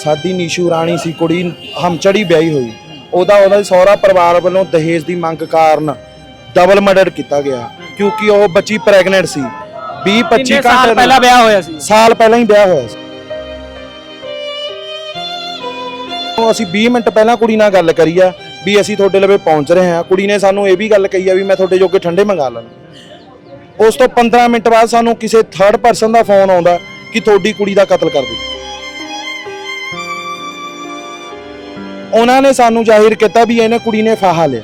ਸਾਡੀ ਨੀਸ਼ੂ ਰਾਣੀ ਸੀ ਕੁੜੀ ਹਮਚੜੀ ਵਿਆਹੀ ਹੋਈ। ਉਹਦਾ ਉਹਦਾ ਸਹੁਰਾ ਪਰਿਵਾਰ ਵੱਲੋਂ ਦਹੇਜ ਦੀ ਮੰਗ ਕਾਰਨ ਡਬਲ ਮਰਡਰ ਕੀਤਾ ਗਿਆ ਕਿਉਂਕਿ ਉਹ ਬੱਚੀ ਪ੍ਰੈਗਨੈਂਟ ਸੀ। 20 25 ਕਿੰਨੇ ਸਾਲ ਘੰਟੇ ਪਹਿਲਾਂ ਵਿਆਹ ਹੋਇਆ ਸੀ? ਸਾਲ ਪਹਿਲਾਂ ਹੀ ਵਿਆਹ ਹੋਇਆ ਸੀ। ਅਸੀਂ 20 ਮਿੰਟ ਪਹਿਲਾਂ ਕੁੜੀ ਨਾਲ ਗੱਲ ਕਰੀ ਆ ਵੀ ਅਸੀਂ ਤੁਹਾਡੇ ਲਵੇ ਪਹੁੰਚ ਰਹੇ ਹਾਂ। ਕੁੜੀ ਨੇ ਸਾਨੂੰ ਇਹ ਵੀ ਗੱਲ ਕਹੀ ਆ ਵੀ ਮੈਂ ਤੁਹਾਡੇ ਜੋਗੇ ਠੰਡੇ ਮੰਗਾ ਲੈਣਾ ਉਸ ਤੋਂ 15 ਮਿੰਟ ਬਾਅਦ ਸਾਨੂੰ ਕਿਸੇ ਥਰਡ ਪਰਸਨ ਦਾ ਫੋਨ ਆਉਂਦਾ ਕਿ ਤੁਹਾਡੀ ਕੁੜੀ ਦਾ ਕਤਲ ਕਰ ਦਿੱਤਾ। ਉਹਨਾਂ ਨੇ ਸਾਨੂੰ ਜ਼ਾਹਿਰ ਕੀਤਾ ਵੀ ਇਹਨੇ ਕੁੜੀ ਨੇ ਫਾਹਾ ਲਿਆ।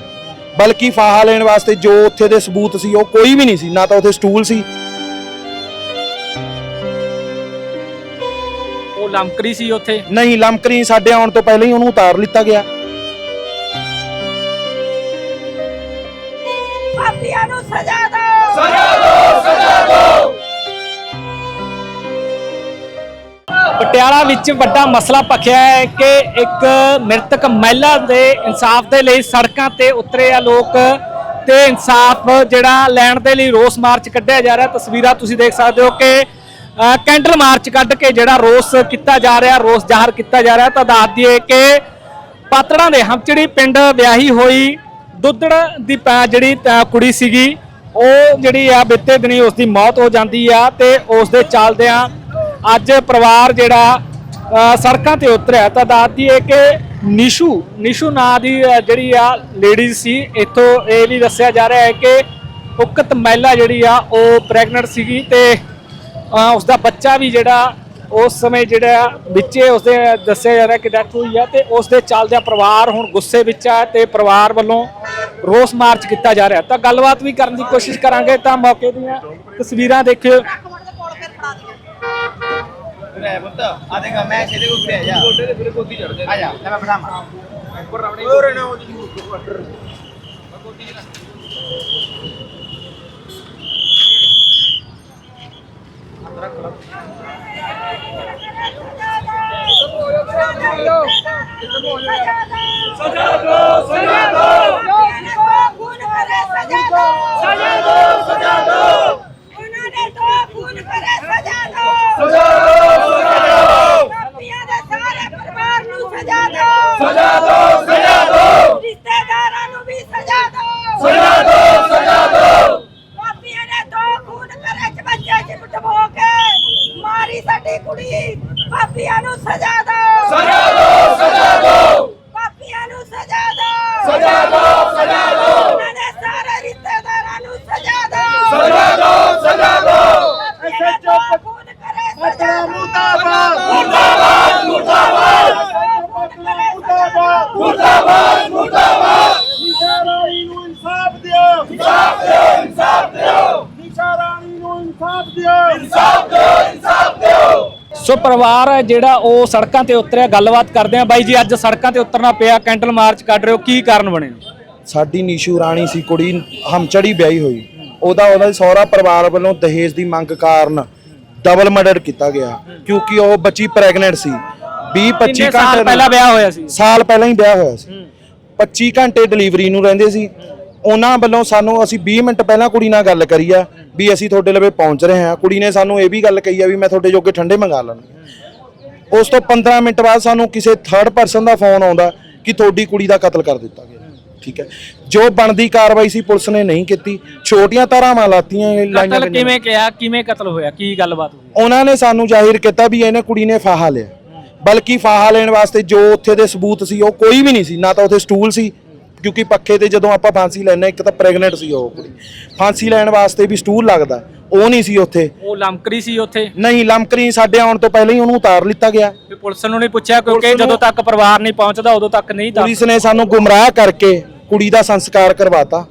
ਬਲਕਿ ਫਾਹਾ ਲੈਣ ਵਾਸਤੇ ਜੋ ਉੱਥੇ ਦੇ ਸਬੂਤ ਸੀ ਉਹ ਕੋਈ ਵੀ ਨਹੀਂ ਸੀ ਨਾ ਤਾਂ ਉੱਥੇ ਸਟੂਲ ਸੀ। ਉਹ ਲੰਕਰੀ ਸੀ ਉੱਥੇ? ਨਹੀਂ ਲਮਕਰੀ ਸਾਡੇ ਆਉਣ ਤੋਂ ਪਹਿਲਾਂ ਹੀ ਉਹਨੂੰ ਉਤਾਰ ਲਿੱਤਾ ਗਿਆ। ਪਟਿਆਲਾ ਵਿੱਚ ਵੱਡਾ ਮਸਲਾ ਭਖਿਆ ਹੈ ਕਿ ਇੱਕ ਮ੍ਰਿਤਕ ਮਹਿਲਾ ਦੇ ਇਨਸਾਫ ਦੇ ਲਈ ਸੜਕਾਂ ਤੇ ਉਤਰੇ ਆ ਲੋਕ ਤੇ ਇਨਸਾਫ ਜਿਹੜਾ ਲੈਣ ਦੇ ਲਈ ਰੋਸ ਮਾਰਚ ਕੱਢਿਆ ਜਾ ਰਿਹਾ। ਤਸਵੀਰਾਂ ਤੁਸੀਂ ਦੇਖ ਸਕਦੇ ਹੋ ਕਿ ਕੈਂਡਲ ਮਾਰਚ ਕੱਢ ਕੇ ਜਿਹੜਾ ਰੋਸ ਕੀਤਾ ਜਾ ਰਿਹਾ, ਰੋਸ ਜ਼ਾਹਰ ਕੀਤਾ ਜਾ ਰਿਹਾ। ਤਾਂ ਦੱਸ ਦਈਏ ਕਿ ਪਾਤੜਾਂ ਦੇ ਹਮਚੜੀ ਪਿੰਡ ਵਿਆਹੀ ਹੋਈ ਦੁੱਧੜ ਦੀ ਪੈ- ਜਿਹੜੀ ਕੁੜੀ ਸੀਗੀ, ਉਹ ਜਿਹੜੀ ਆ ਬੀਤੇ ਦਿਨੀ ਉਸ ਦੀ ਮੌਤ ਹੋ ਜਾਂਦੀ ਆ ਤੇ ਉਸ ਦੇ ਚੱਲਦਿਆਂ ਅੱਜ ਪਰਿਵਾਰ ਜਿਹੜਾ ਸੜਕਾਂ ਤੇ ਉਤਰਿਆ ਤਾਂ ਦੱਸਦੀ ਹੈ ਕਿ ਨਿਸ਼ੂ ਨਿਸ਼ੂ ਨਾਂ ਦੀ ਜਿਹੜੀ ਆ ਲੇਡੀਜ਼ ਸੀ ਇੱਥੋਂ ਇਹ ਵੀ ਦੱਸਿਆ ਜਾ ਰਿਹਾ ਹੈ ਕਿ ਉਕਤ ਮਹਿਲਾ ਜਿਹੜੀ ਆ ਉਹ ਪ੍ਰੈਗਨੈਂਟ ਸੀਗੀ ਤੇ ਅ, ਉਸ ਦਾ ਬੱਚਾ ਵੀ ਜਿਹੜਾ ਉਸ ਸਮੇਂ ਜਿਹੜਾ ਵਿੱਚੇ ਉਸਦੇ ਦੱਸਿਆ ਜਾ ਰਿਹਾ ਕਿ ਡੈਥ ਹੋਈ ਆ ਤੇ ਉਸ ਦੇ ਚੱਲਦਿਆਂ ਪਰਿਵਾਰ ਹੁਣ ਗੁੱਸੇ ਵਿੱਚ ਆ ਤੇ ਪਰਿਵਾਰ ਵੱਲੋਂ ਰੋਸ ਮਾਰਚ ਕੀਤਾ ਜਾ ਰਿਹਾ ਤਾਂ ਗੱਲਬਾਤ ਵੀ ਕਰਨ ਦੀ ਕੋਸ਼ਿਸ਼ ਕਰਾਂਗੇ ਤਾਂ ਮੌਕੇ ਦੀਆਂ ਤਸਵੀਰਾਂ ਦੇਖਿਓ। ਲੈ ਪੁੱਤ ਆ ਦੇਖ ਮੈਂ ਇਹਦੇ ਕੋਲ ਉੱਤੇ ਆ ਜਾ। ਗੋਡੇ ਤੇ ਫਿਰ ਗੋਦੀ ਚੜ ਜਾ ਆ ਜਾ ਲੈ ਮੈਂ ਫੜਾਵਾਂ ਉੱਪਰ ਰਾਵਣੀ ਹੋਰ ਨਾ ਉਹ ਜੀ ਸਜ਼ਾ ਦਿਓ ਸਜ਼ਾ ਦਿਓ ਖੂਨ ਕਰੇ ਸਜ਼ਾ ਦਿਓ ਸਜ਼ਾ ਦਿਓ ਸਜ਼ਾ ਦਿਓ ਉਹਨਾਂ ਨੇ ਦੋ ਖੂਨ ਕਰੇ ਸਜ਼ਾ ਦਿਓ ਸਜ਼ਾ ਦਿਓ ਸਜ਼ਾ ਦਿਓ ਪਾਪੀਆਂ ਦੇ ਸਾਰੇ ਪਰਿਵਾਰ ਨੂੰ ਸਜ਼ਾ ਦਿਓ ਸਜ਼ਾ ਦਿਓ ਸਜ਼ਾ ਦਿਓ ਰਿਸ਼ਤੇਦਾਰਾਂ ਨੂੰ ਵੀ ਸਜ਼ਾ ਦਿਓ ਸਜ਼ਾ ਦਿਓ ਸਜ਼ਾ ਦਿਓ ਪਾਪੀਆਂ ਨੇ ਦੋ ਖੂਨ ਕਰੇ ਚ ਬੱਚੇ ਚ ਡਬੋ ਕੇ ਮਾਰੀ ਸਾਡੀ ਕੁੜੀ ਪਾਪੀਆਂ ਨੂੰ ਸਜ਼ਾ ਦਿਓ ਸਜ਼ਾ ਦਿਓ ਸਜ਼ਾ ਦਿਓ ਪਾਪੀਆਂ ਨੂੰ ਸਜ਼ਾ ਦਿਓ ਸਜ਼ਾ ਦਿਓ ਸਜ਼ਾ ਦਿਓ ਉਹਨਾਂ ਦੇ ਸਾਰੇ ਰਿਸ਼ਤੇਦਾਰਾਂ ਨੂੰ ਸਜ਼ਾ ਦਿਓ ਸਜ਼ਾ ਦਿਓ ਸਜ਼ਾ ਦਿਓ ਐਸੇ ਚੁੱਪ ਖੂਨ ਕਰੇ ਸਜ਼ਾ ਮੁਰਦਾਬਾਦ। ਮੁਰਦਾਬਾਦ ਮੁਰਦਾਬਾਦ। ਮੁਰਦਾਬਾਦ। ਮੁਰਦਾਬਾਦ ਮੁਰਦਾਬਾਦ। ਨਿਸ਼ਾ ਰਾਣੀ ਨੂੰ ਇਨਸਾਫ ਦਿਓ। ਇਨਸਾਫ ਦਿਓ ਇਨਸਾਫ ਦਿਓ। ਨਿਸ਼ਾ ਰਾਣੀ ਨੂੰ ਇਨਸਾਫ ਦਿਓ। ਇਨਸਾਫ ਦਿਓ ਇਨਸਾਫ ਦਿਓ। ਸੋ ਪਰਿਵਾਰ ਹੈ ਜਿਹੜਾ ਉਹ ਸੜਕਾਂ ਤੇ ਉਤਰਿਆ। ਗੱਲਬਾਤ ਕਰਦੇ ਆ ਬਾਈ ਜੀ ਅੱਜ ਸੜਕਾਂ ਤੇ ਉਤਰਨਾ ਪਿਆ। ਕੈਂਡਲ ਮਾਰਚ ਕੱਢ ਰਹੇ ਹੋ। ਕੀ ਕਾਰਨ ਬਣੇ? ਸਾਡੀ ਨੀਸ਼ੂ ਰਾਣੀ ਸੀ ਕੁੜੀ ਹਮਚੜੀ ਵਿਆਹੀ ਹੋਈ। ਉਹਦਾ ਉਹਦਾ ਸਹੁਰਾ ਪਰਿਵਾਰ ਵੱਲੋਂ ਦਹੇਜ ਦੀ ਮੰਗ ਕਾਰਨ ਡਬਲ ਮਰਡਰ ਕੀਤਾ ਗਿਆ ਕਿਉਂਕਿ ਉਹ ਬੱਚੀ ਪ੍ਰੈਗਨੈਂਟ ਸੀ। 20 25 ਕਿੰਨੇ ਸਾਲ ਘੰਟੇ ਪਹਿਲਾਂ ਵਿਆਹ ਹੋਇਆ ਸੀ? ਸਾਲ ਪਹਿਲਾਂ ਹੀ ਵਿਆਹ ਹੋਇਆ ਸੀ। 25 ਘੰਟੇ ਡਿਲੀਵਰੀ ਨੂੰ ਰਹਿੰਦੇ ਸੀ। ਉਹਨਾਂ ਵੱਲੋਂ ਸਾਨੂੰ ਅਸੀਂ 20 ਮਿੰਟ ਪਹਿਲਾਂ ਕੁੜੀ ਨਾਲ ਗੱਲ ਕਰੀ ਆ ਵੀ ਅਸੀਂ ਤੁਹਾਡੇ ਲਵੇ ਪਹੁੰਚ ਰਹੇ ਹਾਂ। ਕੁੜੀ ਨੇ ਸਾਨੂੰ ਇਹ ਵੀ ਗੱਲ ਕਹੀ ਆ ਵੀ ਮੈਂ ਤੁਹਾਡੇ ਜੋਗੇ ਠੰਡੇ ਮੰਗਾ ਲੈਣਾ ਉਸ ਤੋਂ 15 ਮਿੰਟ ਬਾਅਦ ਸਾਨੂੰ ਕਿਸੇ ਥਰਡ ਪਰਸਨ ਦਾ ਫੋਨ ਆਉਂਦਾ ਕਿ ਤੁਹਾਡੀ ਕੁੜੀ ਦਾ ਕਤਲ ਕਰ ਦਿੱਤਾ ਗਿਆ। ਠੀਕ ਹੈ। ਜੋ ਬਣਦੀ ਕਾਰਵਾਈ ਸੀ ਪੁਲਿਸ ਨੇ ਨਹੀਂ ਕੀਤੀ। ਛੋਟੀਆਂ ਧਾਰਾਵਾਂ ਲਾਤੀਆਂ ਲਾਈਆਂ ਕਤਲ ਗਈਆਂ। ਕਿਵੇਂ ਕਿਹਾ ਕਿਵੇਂ ਕਤਲ ਹੋਇਆ ਕੀ ਗੱਲਬਾਤ ਹੋਈ? ਉਹਨਾਂ ਨੇ ਸਾਨੂੰ ਜ਼ਾਹਿਰ ਕੀਤਾ ਵੀ ਇਹਨੇ ਕੁੜੀ ਨੇ ਫਾਹਾ ਲਿਆ। ਬਲਕਿ ਫਾਹਾ ਲੈਣ ਵਾਸਤੇ ਜੋ ਉੱਥੇ ਦੇ ਸਬੂਤ ਸੀ ਉਹ ਕੋਈ ਵੀ ਨਹੀਂ ਸੀ। ਨਾ ਤਾਂ ਉੱਥੇ ਸਟੂਲ ਸੀ ਕਿਉਂਕਿ ਪੱਖੇ ਤੇ ਜਦੋਂ ਆਪਾਂ ਫਾਂਸੀ ਲੈਣੇ ਇੱਕ ਤਾਂ ਪ੍ਰੈਗਨੈਂਟ ਸੀ ਉਹ ਕੁੜੀ। ਫਾਂਸੀ ਲੈਣ ਵਾਸਤੇ ਵੀ ਸਟੂਲ ਲੱਗਦਾ ਉਹ ਨਹੀਂ ਸੀ ਉੱਥੇ। ਉਹ ਲੰਕਰੀ ਸੀ ਉੱਥੇ? ਨਹੀਂ ਲਮਕਰੀ ਸਾਡੇ ਆਉਣ ਤੋਂ ਪਹਿਲਾਂ ਹੀ ਉਹਨੂੰ ਉਤਾਰ ਲਿੱਤਾ ਗਿਆ। ਪੁਲਿਸ ਨੂੰ ਨਹੀਂ ਪੁੱਛਿਆ ਕਿਉਂਕਿ ਪੁਲਿਸ ਨੂੰ- ਜਦੋਂ ਤੱਕ ਪਰਿਵਾਰ ਨਹੀਂ ਪਹੁੰਚਦਾ ਉਦੋਂ ਤੱਕ ਨਹੀਂ ਦੱਸ ਪੁਲਿਸ ਨੇ ਸਾਨੂੰ ਗੁੰਮਰਾਹ ਕਰਕੇ ਕੁੜੀ ਦਾ ਸੰਸਕਾਰ ਕਰਵਾਤਾ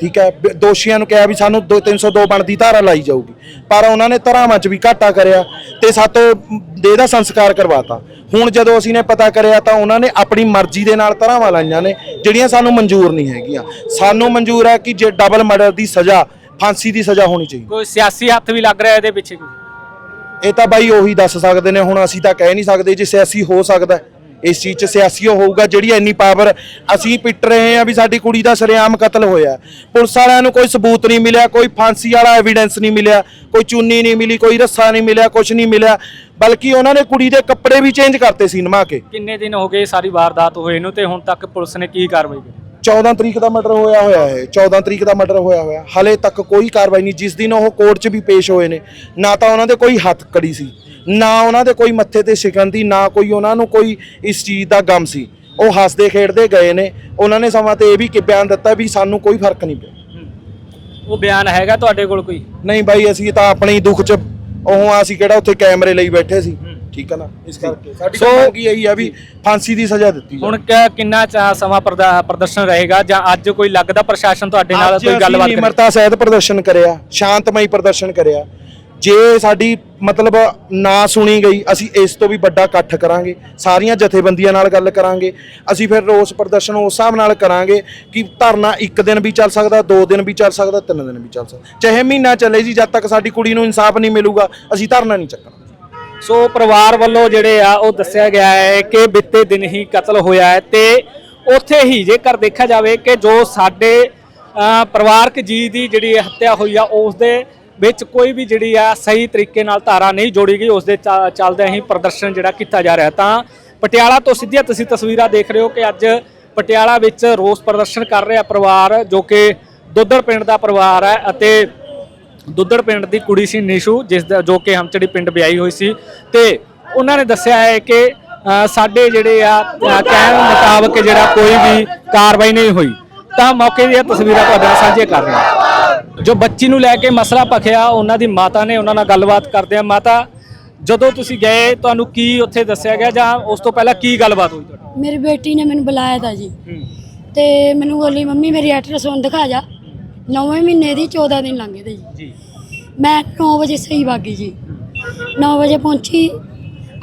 ਠੀਕ ਹੈ? ਬ- ਦੋਸ਼ੀਆਂ ਨੂੰ ਕਿਹਾ ਵੀ ਸਾਨੂੰ ਦੋ- 302 ਬਣਦੀ ਧਾਰਾ ਲਾਈ ਜਾਊਗੀ। ਪਰ ਉਹਨਾਂ ਨੇ ਧਾਰਾਵਾਂ 'ਚ ਵੀ ਘਾਟਾ ਕਰਿਆ ਤੇ ਸਾਤੋਂ ਦੇਹ ਦਾ ਸੰਸਕਾਰ ਕਰਵਾਤਾ। ਹੁਣ ਜਦੋਂ ਅਸੀਂ ਨੇ ਪਤਾ ਕਰਿਆ ਤਾਂ ਉਹਨਾਂ ਨੇ ਆਪਣੀ ਮਰਜ਼ੀ ਦੇ ਨਾਲ ਧਾਰਾਵਾਂ ਲਾਈਆਂ ਨੇ ਜਿਹੜੀਆਂ ਸਾਨੂੰ ਮਨਜ਼ੂਰ ਨਹੀਂ ਹੈਗੀਆਂ। ਸਾਨੂੰ ਮਨਜ਼ੂਰ ਹੈ ਕਿ ਜੇ ਡਬਲ ਮਰਡਰ ਦੀ ਸਜ਼ਾ ਫਾਂਸੀ ਦੀ ਸਜ਼ਾ ਹੋਣੀ ਚਾਹੀਦੀ। ਕੋਈ ਸਿਆਸੀ ਹੱਥ ਵੀ ਲੱਗ ਰਿਹਾ ਇਹਦੇ ਪਿੱਛੇ ਕੋਈ? ਇਹ ਤਾਂ ਬਾਈ ਉਹੀ ਦੱਸ ਸਕਦੇ ਨੇ ਹੁਣ ਅਸੀਂ ਤਾਂ ਕਹਿ ਨਹੀਂ ਸਕਦੇ ਜੇ ਸਿਆਸੀ ਹੋ ਸਕਦਾ। ਹੈ। ਇਸ ਚੀਜ਼ 'ਚ ਸਿਆਸੀ ਹੋਊਗਾ ਜਿਹੜੀ ਇੰਨੀ ਪਾਵਰ ਅਸੀਂ ਪਿੱਟ ਰਹੇ ਹਾਂ ਵੀ ਸਾਡੀ ਕੁੜੀ ਦਾ ਸਰੇਆਮ ਕਤਲ ਹੋਇਆ। ਪੁਲਿਸ ਵਾਲਿਆਂ ਨੂੰ ਕੋਈ ਸਬੂਤ ਨਹੀਂ ਮਿਲਿਆ, ਕੋਈ ਫਾਂਸੀ ਵਾਲਾ ਐਵੀਡੈਂਸ ਨਹੀਂ ਮਿਲਿਆ, ਕੋਈ ਚੁੰਨੀ ਨਹੀਂ ਮਿਲੀ, ਕੋਈ ਰੱਸਾ ਨਹੀਂ ਮਿਲਿਆ ਕੁਝ ਨਹੀਂ ਮਿਲਿਆ। ਬਲਕਿ ਉਹਨਾਂ ਨੇ ਕੁੜੀ ਦੇ ਕੱਪੜੇ ਵੀ ਚੇਂਜ ਕਰਤੇ ਸੀ ਨਮਾ ਕੇ ਕਿੰਨੇ ਦਿਨ ਹੋ ਗਏ ਸਾਰੀ ਵਾਰਦਾਤ ਹੋਏ ਨੂੰ ਤੇ ਹੁਣ ਤੱਕ ਪੁਲਿਸ ਨੇ ਕੀ ਕਾਰਵਾਈ ਕੀਤੀ? 14 ਤਰੀਕ ਦਾ ਮਰਡਰ ਹੋਇਆ ਹੋਇਆ ਹੈ 14 ਤਰੀਕ ਦਾ ਮਰਡਰ ਹੋਇਆ ਹੋਇਆ ਹਲੇ ਤੱਕ ਕੋਈ ਕਾਰਵਾਈ ਨਹੀਂ ਜਿਸ ਦਿਨ ਉਹ ਕੋਰਟ 'ਚ ਵੀ ਪੇਸ਼ ਹੋਏ ਨੇ ਨਾ ਤਾਂ ਉਹਨਾਂ ਦੇ ਕੋਈ ਹੱਥ ਕੜੀ ਸੀ ਨਾ ਉਹਨਾਂ ਦੇ ਕੋਈ ਮੱਥੇ ਤੇ ਸ਼ਿਕਨ ਦੀ ਨਾ ਕੋਈ ਉਹਨਾਂ ਨੂੰ ਕੋਈ ਇਸ ਚੀਜ਼ ਦਾ ਗਮ ਸੀ। ਉਹ ਹੱਸਦੇ ਖੇਡਦੇ ਗਏ ਨੇ ਉਹਨਾਂ ਨੇ ਸਮਾਂ ਤੇ ਇਹ ਵੀ ਕਿ ਬਿਆਨ ਦਿੱਤਾ ਵੀ ਸਾਨੂੰ ਕੋਈ ਫ਼ਰਕ ਨਹੀਂ ਪਿਆ। ਉਹ ਬਿਆਨ ਹੈਗਾ ਤੁਹਾਡੇ ਕੋਲ ਕੋਈ? ਨਹੀਂ ਬਾਈ ਅਸੀਂ ਤਾਂ ਆਪਣੇ ਹੀ ਦੁੱਖ 'ਚ ਉਹ ਆ ਅਸੀਂ ਕਿਹੜਾ ਉੱਥੇ ਕੈਮਰੇ ਲਈ ਬੈਠੇ ਸੀ। ਠੀਕ ਹੈ ਨਾ? ਇਸ ਕਰਕੇ ਸਾਡੀ ਸੋ- ਕੀ ਇਹੀ ਆ ਵੀ ਫਾਂਸੀ ਦੀ ਸਜ਼ਾ ਦਿੱਤੀ ਜਾਵੇ। ਹੁਣ ਕ- ਕਿੰਨਾ ਚਾ ਸਮਾਂ ਪ੍ਰਦਾ- ਪ੍ਰਦਰਸ਼ਨ ਰਹੇਗਾ? ਜਾਂ ਅੱਜ ਕੋਈ ਲੱਗਦਾ ਪ੍ਰਸ਼ਾਸਨ ਤੁਹਾਡੇ ਨਾਲ ਅੱਜ ਕੋਈ ਅਸੀਂ ਗੱਲਬਾਤ ਕਰੇ? ਨਿਮਰਤਾ ਸਹਿਤ ਪ੍ਰਦਰਸ਼ਨ ਕਰਿਆ ਸ਼ਾਂਤਮਈ ਪ੍ਰਦਰਸ਼ਨ ਕਰਿਆ। ਜੇ ਸਾਡੀ ਮਤਲਬ ਨਾ ਸੁਣੀ ਗਈ ਅਸੀਂ ਇਸ ਤੋਂ ਵੀ ਵੱਡਾ ਇਕੱਠ ਕਰਾਂਗੇ ਸਾਰੀਆਂ ਜਥੇਬੰਦੀਆਂ ਨਾਲ ਗੱਲ ਕਰਾਂਗੇ ਅਸੀਂ ਫਿਰ ਰੋਸ ਪ੍ਰਦਰਸ਼ਨ ਉਸ ਹਿਸਾਬ ਨਾਲ ਕਰਾਂਗੇ ਕਿ ਧਰਨਾ ਇੱਕ ਦਿਨ ਵੀ ਚੱਲ ਸਕਦਾ ਦੋ ਦਿਨ ਵੀ ਚੱਲ ਸਕਦਾ ਤਿੰਨ ਦਿਨ ਵੀ ਚੱਲ ਸਕਦਾ। ਚਾਹੇ ਮਹੀਨਾ ਚੱਲੇ ਜੀ ਜਦ ਤੱਕ ਸਾਡੀ ਕੁੜੀ ਨੂੰ ਇਨਸਾਫ ਨਹੀਂ ਮਿਲੂਗਾ ਅਸੀਂ ਧਰਨਾ ਨਹੀਂ ਚੱਕਣਾ। ਸੋ ਪਰਿਵਾਰ ਵੱਲੋਂ ਜਿਹੜੇ ਆ, ਉਹ ਦੱਸਿਆ ਗਿਆ ਹੈ ਕਿ ਬਿੱਤੇ ਦਿਨ ਹੀ ਕਤਲ ਹੋਇਆ ਹੈ ਤੇ ਉੱਥੇ ਹੀ ਜੇਕਰ ਦੇਖਿਆ ਜਾਵੇ ਕਿ ਜੋ ਸਾਡੇ ਪਰਿਵਾਰਕ ਜੀ ਦੀ ਜਿਹੜੀ ਹੱਤਿਆ ਹੋਈ ਆ ਉਸ ਦੇ ਵਿੱਚ ਕੋਈ ਵੀ ਜਿਹੜੀ ਆ, ਸਹੀ ਤਰੀਕੇ ਨਾਲ ਧਾਰਾ ਨਹੀਂ ਜੋੜੀ ਗਈ ਉਸ ਦੇ ਚੱਲਦਿਆਂ ਹੀ ਪ੍ਰਦਰਸ਼ਨ ਜਿਹੜਾ ਕੀਤਾ ਜਾ ਰਿਹਾ। ਤਾਂ ਪਟਿਆਲਾ ਤੋਂ ਸਿੱਧੀਆਂ ਤੁਸੀਂ ਤਸਵੀਰਾਂ ਦੇਖ ਰਹੇ ਹੋ ਕਿ ਅੱਜ ਪਟਿਆਲਾ ਵਿੱਚ ਰੋਸ ਪ੍ਰਦਰਸ਼ਨ ਕਰ ਰਿਹਾ ਪਰਿਵਾਰ, ਜੋ ਕਿ ਦੁੱਧੜ ਪਿੰਡ ਦਾ ਪਰਿਵਾਰ ਹੈ ਅਤੇ ਦੁੱਧੜ ਪਿੰਡ ਦੀ ਕੁੜੀ ਸੀ ਨਿਸ਼ੂ ਜਿਸ ਦਾ ਜੋ ਕਿ ਹਮਚੜੀ ਪਿੰਡ ਵਿਆਹੀ ਹੋਈ ਸੀ। ਤੇ ਉਹਨਾਂ ਨੇ ਦੱਸਿਆ ਹੈ ਕਿ ਸਾਡੇ ਜਿਹੜੇ ਆ ਕਹਿਣ ਮੁਤਾਬਕ ਜਿਹੜਾ ਕੋਈ ਵੀ ਕਾਰਵਾਈ ਨਹੀਂ ਹੋਈ। ਤਾਂ ਮੌਕੇ ਦੀਆਂ ਤਸਵੀਰਾਂ ਤੁਹਾਡੇ ਨਾਲ ਸਾਂਝੀਆਂ ਕਰ ਰਹੇ ਹਾਂ। ਜੋ ਬੱਚੀ ਨੂੰ ਲੈ ਕੇ ਮਸਲਾ ਭਖਿਆ ਉਹਨਾਂ ਦੀ ਮਾਤਾ ਨੇ ਉਹਨਾਂ ਨਾਲ ਗੱਲਬਾਤ ਕਰਦੇ ਆ ਮਾਤਾ ਜਦੋਂ ਤੁਸੀਂ ਗਏ ਤੁਹਾਨੂੰ ਕੀ ਉੱਥੇ ਦੱਸਿਆ ਗਿਆ ਜਾਂ ਉਸ ਤੋਂ ਪਹਿਲਾਂ ਕੀ ਗੱਲਬਾਤ ਹੋਈ ਤੁਹਾਡੀ? ਮੇਰੀ ਬੇਟੀ ਨੇ ਮੈਨੂੰ ਬੁਲਾਇਆ ਤਾ ਜੀ। ਤੇ ਮੈਨੂੰ ਬੋਲੀ ਮੰਮੀ ਮੇਰੀ ਅਲਟਰਾਸਾਊਂਡ ਦਿਖਾ ਜਾ। ਨੌਵੇਂ ਮਹੀਨੇ ਦੀ 14 ਦਿਨ ਲੰਘੇ ਤੇ ਜੀ। ਜੀ। ਮੈਂ 9 ਵਜੇ ਸਹੀ ਵਾਗੀ ਜੀ। 9 ਵਜੇ ਪਹੁੰਚੀ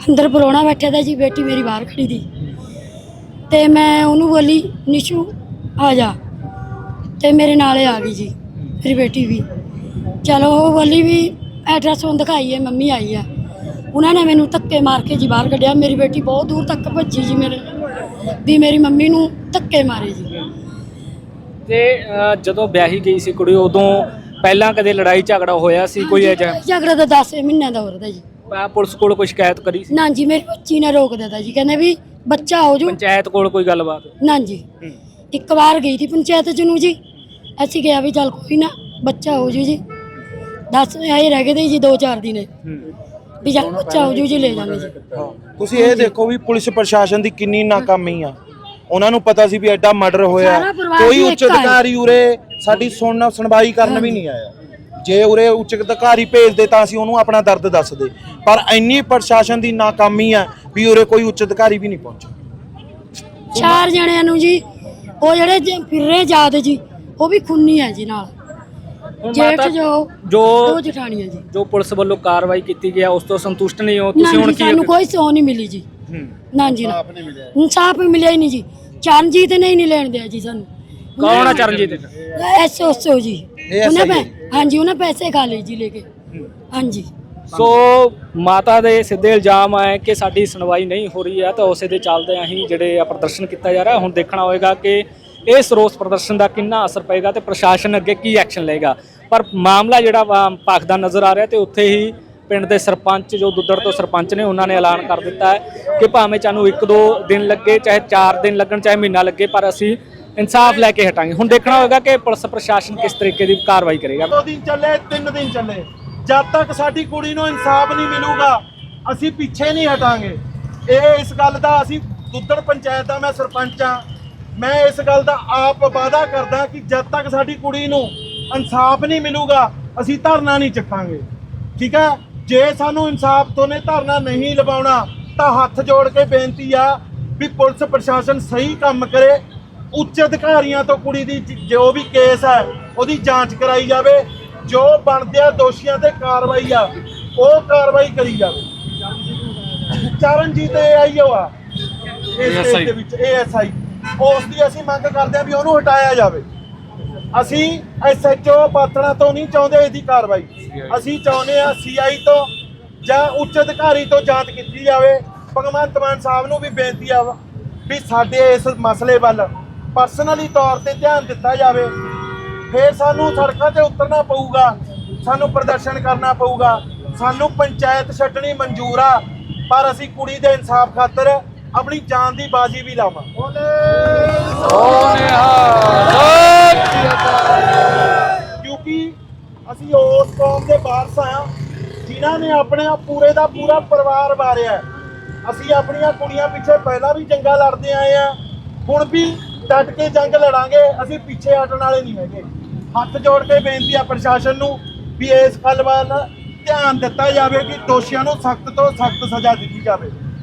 ਅੰਦਰ ਪਰੋਣਾ ਬੈਠਿਆ ਤਾ ਜੀ ਬੇਟੀ ਮੇਰੀ ਬਾਹਰ ਖੜੀ ਦੀ ਤੇ ਮੈਂ ਉਹਨੂੰ ਬੋਲੀ ਨਿਸ਼ੂ ਆ ਜਾ। ਤੇ ਮੇਰੇ ਨਾਲੇ ਆ ਗਈ ਜੀ ਮੇਰੀ ਬੇਟੀ ਵੀ। ਚਲੋ ਉਹ ਬੋਲੀ ਵੀ ਅਲਟਰਾਸਾਊਂਡ ਦਿਖਾਈ ਹੈ ਮੰਮੀ ਆਈ ਆ। ਉਹਨਾਂ ਨੇ ਮੈਨੂੰ ਧੱਕੇ ਮਾਰ ਕੇ ਜੀ ਬਾਹਰ ਕੱਢਿਆ। ਮੇਰੀ ਬੇਟੀ ਬਹੁਤ ਦੂਰ ਤੱਕ ਭੱਜੀ ਜੀ ਮੇਰੇ ਵੀ ਮੇਰੀ ਮੰਮੀ ਨੂੰ ਧੱਕੇ ਮਾਰੇ ਜੀ। ਤੇ ਜਦੋਂ ਵਿਆਹੀ ਗਈ ਸੀ ਕੁੜੀ ਉਦੋਂ ਪਹਿਲਾਂ ਕਦੇ ਲੜਾਈ ਝਗੜਾ ਹੋਇਆ ਸੀ ਕੋਈ ਅਜਿਹਾ? ਝਗੜਾ ਤਾਂ 10 ਮਹੀਨਿਆਂ ਦਾ ਹੋ ਰਿਹਾ ਜੀ। ਅ, ਪੁਲਿਸ ਕੋਲ ਕੋਈ ਸ਼ਿਕਾਇਤ ਕਰੀ ਸੀ? ਨਾ ਜੀ ਮੇਰੀ ਬੱਚੀ ਨੇ ਰੋਕ ਦਿੱਤਾ ਜੀ ਕਹਿੰਦੇ ਵੀ ਬੱਚਾ ਹੋ ਜੂ ਪੰਚਾਇਤ ਕੋਲ ਕੋਈ ਗੱਲਬਾਤ? ਨਾ ਜੀ ਇੱਕ ਵਾਰ ਗਈ ਸੀ ਪੰਚਾਇਤ ਚ ਨੂੰ ਜੀ। ਅਸੀਂ ਕਿਹਾ ਵੀ ਚੱਲ ਕੋਈ ਨਾ ਬੱਚਾ ਹੋ ਜੂ ਜੀ। ਦੱਸ ਆਏ ਰਹਿ ਗਏ ਤੇ ਜੀ 2-4 ਦਿਨ। ਵੀ ਚੱਲ ਬੱਚਾ ਹੋ ਜੂ ਜੀ ਲੈ ਜਾਵਾਂਗੇ ਜੀ। ਤੁਸੀਂ ਇਹ ਦੇਖੋ ਵੀ ਪੁਲਿਸ ਪ੍ਰਸ਼ਾਸਨ ਦੀ ਕਿੰਨੀ ਨਾਕਾਮੀ ਆ। ਉਹਨਾਂ ਨੂੰ ਪਤਾ ਸੀ ਵੀ ਐਡਾ ਮਰਡਰ ਹੋਇਆ। ਸਾਰਾ ਪਰਿਵਾਰ ਕੋਈ ਹੀ ਉੱਚ ਇੱਕ ਆ। ਅਧਿਕਾਰੀ ਉਰੇ ਸਾਡੀ ਸੁਣਨ ਸੁਣਵਾਈ ਕਰਨ ਵੀ ਨਹੀਂ ਆਇਆ। ਜੇ ਉਰੇ ਉੱਚ ਅਧਿਕਾਰੀ ਭੇਜਦੇ ਤਾਂ ਅਸੀਂ ਉਹਨੂੰ ਆਪਣਾ ਦਰਦ ਦੱਸਦੇ। ਪਰ ਇੰਨੀ ਪ੍ਰਸ਼ਾਸਨ ਦੀ ਨਾਕਾਮੀ ਆ ਵੀ ਉਰੇ ਕੋਈ ਉੱਚ ਅਧਿਕਾਰੀ ਵੀ ਨਹੀਂ ਪਹੁੰਚਿਆ। ਚਾਰ ਜਣਿਆਂ ਨੂੰ ਜੀ ਉਹ ਜਿਹੜੇ ਜ- ਫਿਰ ਰਹੇ ਯਾਦ ਜੀ ਉਹ ਵੀ ਖੁੰਨੀ ਹੈ ਜੀ ਨਾਲ। ਹੁਣ ਜੇਠ ਮਾਤਾ ਜੋ ਜੋ ਜਠਾਣੀਆਂ ਜੀ। ਜੋ ਪੁਲਿਸ ਵੱਲੋਂ ਕਾਰਵਾਈ ਕੀਤੀ ਗਿਆ ਉਸ ਤੋਂ ਸੰਤੁਸ਼ਟ ਨਹੀਂ ਹੋ? ਤੁਸੀਂ ਹੁਣ ਕੀ ਸਾਨੂੰ ਕੋਈ ਸੌ ਨਹੀਂ ਮਿਲੀ ਜੀ। ਨਾ ਜੀ ਨਾ। ਇਨਸਾਫ ਮਿਲਿਆ। ਹੀ ਨਹੀਂ ਜੀ। ਚਰਨਜੀਤ ਨੇ ਹੀ ਨਹੀਂ ਲੈਣ ਦਿਆ ਜੀ ਸਾਨੂੰ। ਕੌਣ ਆ ਚਰਨਜੀਤ? ਐਸਓਸਓ ਜੀ। ਇਹ ਉਹਨੇ SIA ਪੈ- ਹਾਂਜੀ ਉਹਨੇ ਪੈਸੇ ਖਾ ਲਏ ਜੀ ਲੈ ਕੇ। ਹਾਂਜੀ। ਸੋ ਮਾਤਾ ਦੇ ਸਿੱਧੇ ਇਲਜ਼ਾਮ ਆਏ ਕਿ ਸਾਡੀ ਸੁਣਵਾਈ ਨਹੀਂ ਹੋ ਰਹੀ ਹੈ ਤਾਂ ਉਸੇ ਦੇ ਚੱਲਦੇ ਹੀ ਜਿਹੜੇ ਆ ਪ੍ਰਦਰਸ਼ਨ ਕੀਤਾ ਜਾ ਰਿਹਾ। ਹੁਣ ਦੇਖਣਾ ਹੋਏਗਾ ਕਿ ਇਸ ਰੋਸ ਪ੍ਰਦਰਸ਼ਨ ਦਾ ਕਿੰਨਾ ਅਸਰ ਪਏਗਾ ਤੇ ਪ੍ਰਸ਼ਾਸਨ ਅੱਗੇ ਕੀ ਐਕਸ਼ਨ ਲਏਗਾ। ਪਰ ਮਾਮਲਾ ਜਿਹੜਾ ਭਖਦਾ ਨਜ਼ਰ ਆ ਰਿਹਾ ਤੇ ਉੱਥੇ ਹੀ ਪਿੰਡ ਦੇ ਸਰਪੰਚ ਜੋ ਦੁੱਧੜ ਤੋਂ ਸਰਪੰਚ ਨੇ ਉਹਨਾਂ ਨੇ ਐਲਾਨ ਕਰ ਦਿੱਤਾ ਹੈ ਕਿ ਭਾਵੇਂ ਚਾਨੂੰ ਇੱਕ ਦੋ ਦਿਨ ਲੱਗੇ, ਚਾਹੇ 4 ਦਿਨ ਲੱਗਣ, ਚਾਹੇ ਮਹੀਨਾ ਲੱਗੇ, ਪਰ ਅਸੀਂ ਇਨਸਾਫ ਲੈ ਕੇ ਹਟਾਂਗੇ। ਹੁਣ ਦੇਖਣਾ ਹੋਏਗਾ ਕਿ ਪੁਲਿਸ ਪ੍ਰਸ਼ਾਸਨ ਕਿਸ ਤਰੀਕੇ ਦੀ ਕਾਰਵਾਈ ਕਰੇਗਾ। ਦੋ ਦਿਨ ਚੱਲੇ, ਤਿੰਨ ਦਿਨ ਚੱਲੇ। ਜਦ ਤੱਕ ਸਾਡੀ ਕੁੜੀ ਨੂੰ ਇਨਸਾਫ ਨਹੀਂ ਮਿਲੂਗਾ, ਅਸੀਂ ਪਿੱਛੇ ਨਹੀਂ ਹਟਾਂਗੇ। ਇਹ ਇਸ ਗੱਲ ਦਾ ਅਸੀਂ ਦੁੱਧੜ ਪੰਚਾਇਤ ਦਾ ਮੈਂ ਸਰਪੰਚ ਆ ਮੈਂ ਇਸ ਗੱਲ ਦਾ ਆਪ ਵਾਅਦਾ ਕਰਦਾ ਕਿ ਜਦ ਤੱਕ ਸਾਡੀ ਕੁੜੀ ਨੂੰ ਇਨਸਾਫ ਨਹੀਂ ਮਿਲੂਗਾ, ਅਸੀਂ ਧਰਨਾ ਨਹੀਂ ਚੱਕਾਂਗੇ। ਠੀਕ ਹੈ? ਜੇ ਸਾਨੂੰ ਇਨਸਾਫ ਤੋਂ ਨੇ ਧਰਨਾ ਨਹੀਂ ਲਵਾਉਣਾ ਤਾਂ ਹੱਥ ਜੋੜ ਕੇ ਬੇਨਤੀ ਆ ਵੀ ਪੁਲਿਸ ਪ੍ਰਸ਼ਾਸਨ ਸਹੀ ਕੰਮ ਕਰੇ। ਉੱਚ ਅਧਿਕਾਰੀਆਂ ਤੋਂ ਕੁੜੀ ਦੀ ਜ- ਵੀ ਕੇਸ ਹੈ ਉਹਦੀ ਜਾਂਚ ਕਰਾਈ ਜਾਵੇ। ਜੋ ਬਣਦੇ ਆ ਦੋਸ਼ੀਆਂ ਤੇ ਕਾਰਵਾਈ ਆ ਉਹ ਕਾਰਵਾਈ ਕਰੀ ਜਾਵੇ। ਚਰਨਜੀਤ ਆਈਓ ਆ। ਇਸ ਕੇਸ ਦੇ ਵਿੱਚ ਏਐਸਆਈ ਉਸ ਦੀ ਅਸੀਂ ਮੰਗ ਕਰਦੇ ਆ ਵੀ ਉਹਨੂੰ ਹਟਾਇਆ ਜਾਵੇ। ਅਸੀਂ ਐਸਐਚਓ ਪਾਤਣਾ ਤੋਂ ਨਹੀਂ ਚਾਹੁੰਦੇ ਇਹਦੀ ਕਾਰਵਾਈ। ਅਸੀਂ ਚਾਹੁੰਦੇ ਆ ਸੀਆਈ ਤੋਂ ਜਾਂ ਉੱਚ ਅਧਿਕਾਰੀ ਤੋਂ ਜਾਂਚ ਕੀਤੀ ਜਾਵੇ। ਭਗਵੰਤ ਮਾਨ ਸਾਹਿਬ ਨੂੰ ਵੀ ਬੇਨਤੀ ਆ ਵਾ ਵੀ ਸਾਡੇ ਇਸ ਮਸਲੇ ਵੱਲ ਪਰਸਨਲੀ ਤੌਰ ਤੇ ਧਿਆਨ ਦਿੱਤਾ ਜਾਵੇ। ਫੇਰ ਸਾਨੂੰ ਸੜਕਾਂ ਤੇ ਉਤਰਨਾ ਪਊਗਾ ਸਾਨੂੰ ਪ੍ਰਦਰਸ਼ਨ ਕਰਨਾ ਪਊਗਾ। ਸਾਨੂੰ ਪੰਚਾਇਤ ਛੱਡਣੀ ਮਨਜ਼ੂਰ ਆ ਪਰ ਅਸੀਂ ਕੁੜੀ ਦੇ ਇਨਸਾਫ ਖਾਤਰ ਆਪਣੀ ਜਾਨ ਦੀ ਬਾਜੀ ਵੀ ਲਾਵਾਂ। ਕਿਉਂਕਿ ਅਸੀਂ ਉਸ ਕੌਮ ਦੇ ਵਾਰਸ ਆ ਜਿਨ੍ਹਾਂ ਨੇ ਆਪਣੇ ਆਪ ਪੂਰੇ ਦਾ ਪੂਰਾ ਪਰਿਵਾਰ ਵਾਰਿਆ। ਅਸੀਂ ਆਪਣੀਆਂ ਕੁੜੀਆਂ ਪਿੱਛੇ ਪਹਿਲਾਂ ਵੀ ਜੰਗਾਂ ਲੜਦੇ ਆਏ ਆ। ਹੁਣ ਵੀ ਡਟ ਕੇ ਜੰਗ ਲੜਾਂਗੇ। ਅਸੀਂ ਪਿੱਛੇ ਹਟਣ ਵਾਲੇ ਨਹੀਂ ਹੈਗੇ। ਹੱਥ ਜੋੜ ਕੇ ਬੇਨਤੀ ਆ ਪ੍ਰਸ਼ਾਸਨ ਨੂੰ ਵੀ ਇਸ ਗੱਲ ਵੱਲ ਧਿਆਨ ਦਿੱਤਾ ਜਾਵੇ ਕਿ ਦੋਸ਼ੀਆਂ ਨੂੰ ਸਖਤ ਤੋਂ ਸਖਤ ਸਜ਼ਾ ਦਿੱਤੀ ਜਾਵੇ।